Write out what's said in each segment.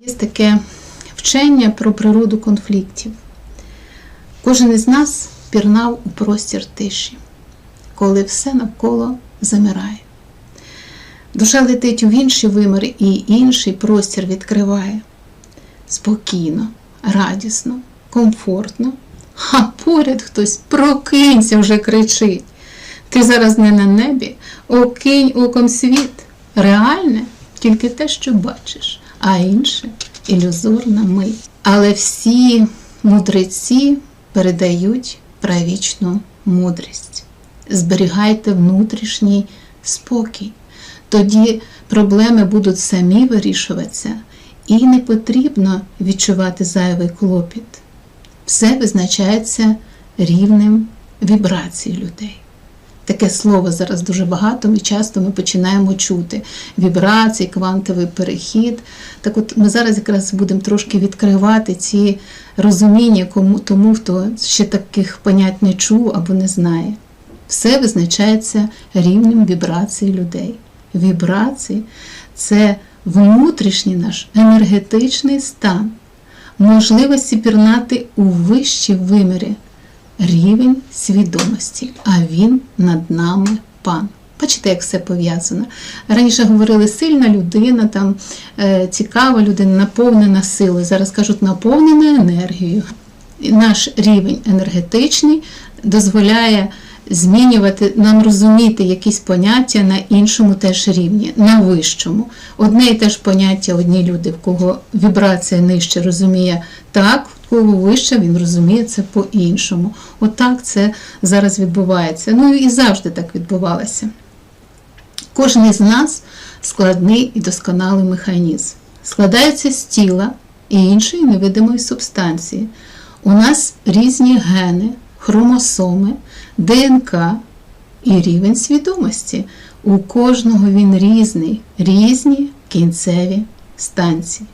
Є таке вчення про природу конфліктів. Кожен із нас пірнав у простір тиші, коли все навколо замирає. Душа летить у інший вимір і інший простір відкриває. Спокійно, радісно, комфортно, а поряд хтось прокинься вже кричить. Ти зараз не на небі, окинь оком світ. Реальне тільки те, що бачиш, а інше ілюзорна мить. Але всі мудреці передають правічну мудрість. Зберігайте внутрішній спокій. Тоді проблеми будуть самі вирішуватися, і не потрібно відчувати зайвий клопіт. Все визначається рівнем вібрацій людей. Таке слово зараз дуже багато, і часто ми починаємо чути вібрації, квантовий перехід. Так от ми зараз якраз будемо трошки відкривати ці розуміння кому, тому, хто ще таких понять не чув або не знає. Все визначається рівнем вібрацій людей. Вібрації це внутрішній наш енергетичний стан, можливості пірнати у вищі вимірі рівень свідомості, а він над нами пан. Бачите, як все пов'язано. Раніше говорили сильна людина, там, е, цікава людина, наповнена силою. Зараз кажуть, наповнена енергією. І Наш рівень енергетичний дозволяє змінювати, нам розуміти якісь поняття на іншому теж рівні, на вищому. Одне і те ж поняття, одні люди, в кого вібрація нижче розуміє так, в кого вище, він розуміє це по-іншому. Отак це зараз відбувається. Ну і завжди так відбувалося. Кожен із нас складний і досконалий механізм. Складається з тіла і іншої невидимої субстанції. У нас різні гени, хромосоми, ДНК і рівень свідомості. У кожного він різний, різні кінцеві станції.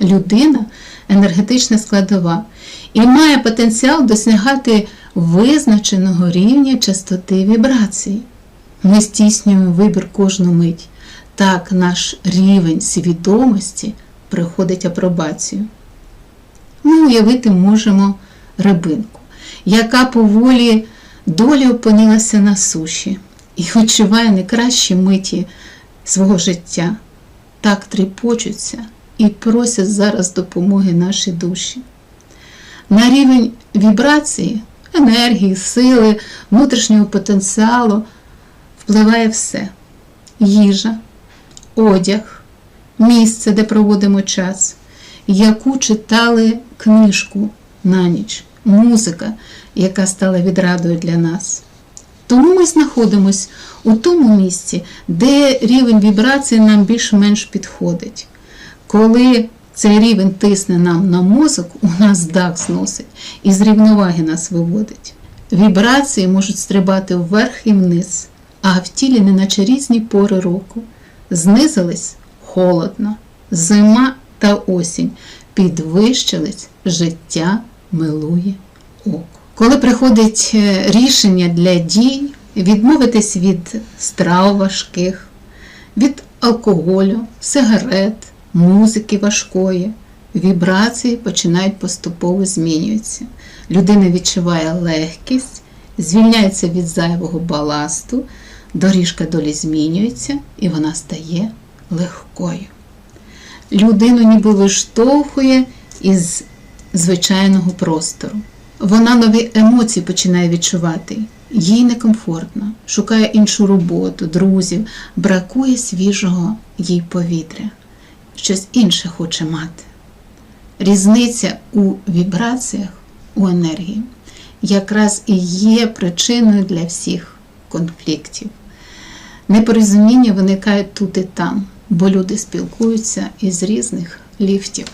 Людина енергетична складова і має потенціал досягати визначеного рівня частоти вібрації. Ми здійснюємо вибір кожну мить. Так наш рівень свідомості приходить апробацію. Ми уявити можемо рибинку, яка поволі долі опинилася на суші і відчуває найкращі миті свого життя. Так тріпочуться і просять зараз допомоги нашій душі. На рівень вібрації, енергії, сили, внутрішнього потенціалу впливає все: їжа, одяг, місце, де проводимо час, яку читали книжку на ніч, музика, яка стала відрадою для нас. Тому ми знаходимося у тому місці, де рівень вібрації нам більш-менш підходить. Коли цей рівень тисне нам на мозок, у нас дах зносить і з рівноваги нас виводить. Вібрації можуть стрибати вверх і вниз, а в тілі неначе різні пори року. Знизились холодно, зима та осінь, підвищились життя милує око. Коли приходить е, рішення для дій, відмовитись від страв важких, від алкоголю, сигарет, музики важкої, вібрації починають поступово змінюватися. Людина відчуває легкість, звільняється від зайвого баласту, доріжка долі змінюється і вона стає легкою. Людину ніби виштовхує із звичайного простору. Вона нові емоції починає відчувати. Їй некомфортно, шукає іншу роботу, друзів, бракує свіжого їй повітря, щось інше хоче мати. Різниця у вібраціях, у енергії якраз і є причиною для всіх конфліктів. Непорозуміння виникають тут і там, бо люди спілкуються із різних ліфтів.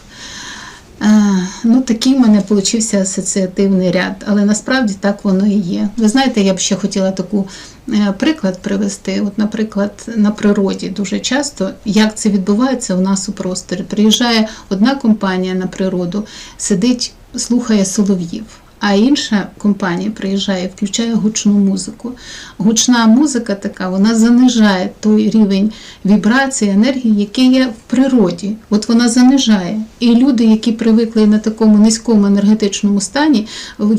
Ну, такий в мене получився асоціативний ряд, але насправді так воно і є. Ви знаєте, я б ще хотіла таку е, приклад привести. От, наприклад, на природі дуже часто, як це відбувається у нас у просторі. Приїжджає одна компанія на природу, сидить, слухає солов'їв. А інша компанія приїжджає, і включає гучну музику. Гучна музика така, вона занижає той рівень вібрації, енергії, який є в природі. От вона занижає. І люди, які привикли на такому низькому енергетичному стані,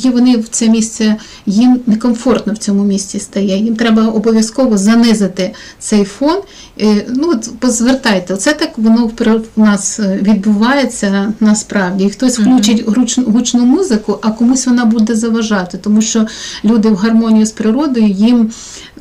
вони в це місце, їм некомфортно в цьому місці стає. Їм треба обов'язково занизити цей фон. Е, Ну, от позвертайте, це так воно в нас е, відбувається насправді. І хтось включить гучну музику, а комусь вона буде заважати, тому що люди в гармонію з природою їм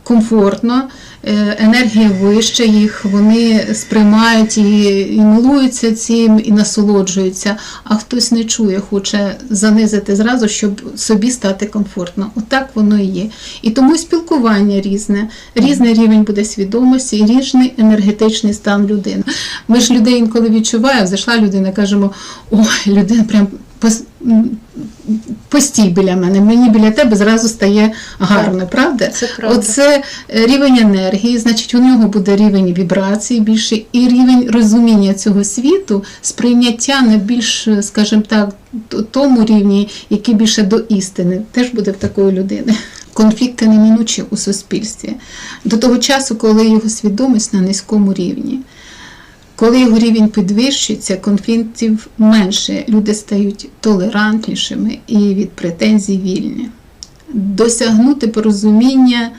комфортно, е, енергія вища їх, вони сприймають і, і милуються цим, і насолоджуються, а хтось не чує, хоче занизити зразу, щоб собі стати комфортно. Отак воно і є. І тому спілкування різне, різний рівень буде свідомості і різний енергетичний стан людини. Ми ж людей інколи відчуваємо, зайшла людина, кажемо, ой, людина прям постій біля мене, мені біля тебе зразу стає гарно, правда? Це правда. Оце е, рівень енергії, значить, у нього буде рівень вібрації більше, і рівень розуміння цього світу, сприйняття на більш, е, скажімо так, тому рівні, який більше до істини, теж буде в такої людини. Конфлікти неминучі у суспільстві до того часу, коли його свідомість на низькому рівні. Коли його рівень підвищується, конфліктів менше, люди стають толерантнішими і від претензій вільні. Досягнути порозуміння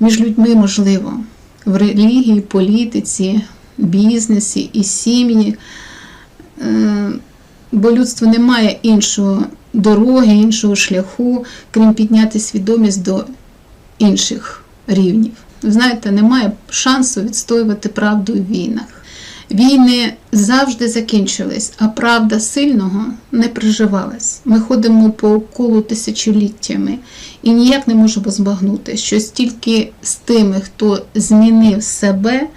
між людьми можливо в релігії, політиці, бізнесі і сім'ї, Е, бо людство не має іншого дороги, іншого шляху, крім підняти свідомість до інших рівнів. Знаєте, немає шансу відстоювати правду в війнах. Війни завжди закінчились, а правда сильного не приживалась. Ми ходимо по колу тисячоліттями і ніяк не можемо збагнути, що стільки з тими, хто змінив себе,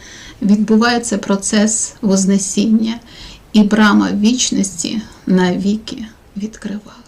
відбувається процес вознесіння, і брама вічності навіки відкривалась.